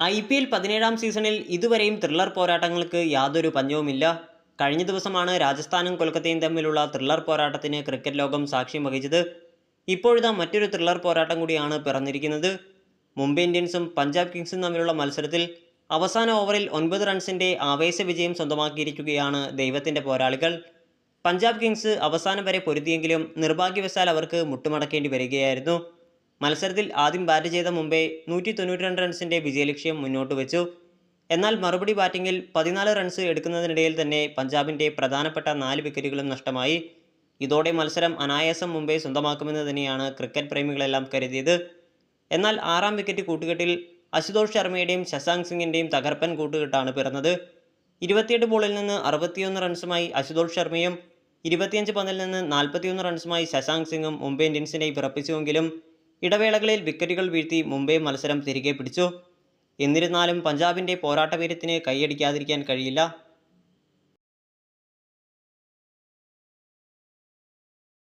I P L പതിനേഴാം സീസണിൽ ഇതുവരെയും ത്രില്ലർ പോരാട്ടങ്ങൾക്ക് യാതൊരു പഞ്ഞവുമില്ല. കഴിഞ്ഞ ദിവസമാണ് രാജസ്ഥാനും കൊൽക്കത്തയും തമ്മിലുള്ള ത്രില്ലർ പോരാട്ടത്തിന് ക്രിക്കറ്റ് ലോകം സാക്ഷ്യം വഹിച്ചത്. ഇപ്പോഴിതാ മറ്റൊരു ത്രില്ലർ പോരാട്ടം കൂടിയാണ് പിറന്നിരിക്കുന്നത്. മുംബൈ ഇന്ത്യൻസും പഞ്ചാബ് കിങ്സും തമ്മിലുള്ള മത്സരത്തിൽ അവസാന ഓവറിൽ ഒൻപത് റൺസിന്റെ ആവേശ വിജയം സ്വന്തമാക്കിയിരിക്കുകയാണ് ദൈവത്തിന്റെ പോരാളികൾ. പഞ്ചാബ് കിങ്സ് അവസാനം വരെ പൊരുതിയെങ്കിലും നിർഭാഗ്യവശാൽ അവർക്ക് മുട്ടുമടക്കേണ്ടി വരികയായിരുന്നു. മത്സരത്തിൽ ആദ്യം ബാറ്റ് ചെയ്ത മുംബൈ നൂറ്റി തൊണ്ണൂറ്റി രണ്ട് റൺസിന്റെ വിജയലക്ഷ്യം മുന്നോട്ട് വെച്ചു. എന്നാൽ മറുപടി ബാറ്റിംഗിൽ പതിനാല് റൺസ് എടുക്കുന്നതിനിടയിൽ തന്നെ പഞ്ചാബിന്റെ പ്രധാനപ്പെട്ട നാല് വിക്കറ്റുകളും നഷ്ടമായി. ഇതോടെ മത്സരം അനായാസം മുംബൈ സ്വന്തമാക്കുമെന്ന് തന്നെയാണ് ക്രിക്കറ്റ് പ്രേമികളെല്ലാം കരുതിയത്. എന്നാൽ ആറാം വിക്കറ്റ് കൂട്ടുകെട്ടിൽ അശുതോഷ് ശർമ്മയുടെയും ശശാങ്ക് സിംഗിന്റെയും തകർപ്പൻ കൂട്ടുകെട്ടാണ് പിറന്നത്. ഇരുപത്തിയെട്ട് ബോളിൽ നിന്ന് അറുപത്തിയൊന്ന് റൺസുമായി അശുതോഷ് ശർമ്മയും ഇരുപത്തിയഞ്ച് പന്തിൽ നിന്ന് നാൽപ്പത്തിയൊന്ന് റൺസുമായി ശശാങ്ക് സിംഗും മുംബൈ ഇന്ത്യൻസിനെ വിറപ്പിച്ചുവെങ്കിലും ഇടവേളകളിൽ വിക്കറ്റുകൾ വീഴ്ത്തി മുംബൈ മത്സരം തിരികെ പിടിച്ചു. എന്നിരുന്നാലും പഞ്ചാബിന്റെ പോരാട്ടവീര്യത്തിന് കൈയടിക്കാതിരിക്കാൻ കഴിയില്ല.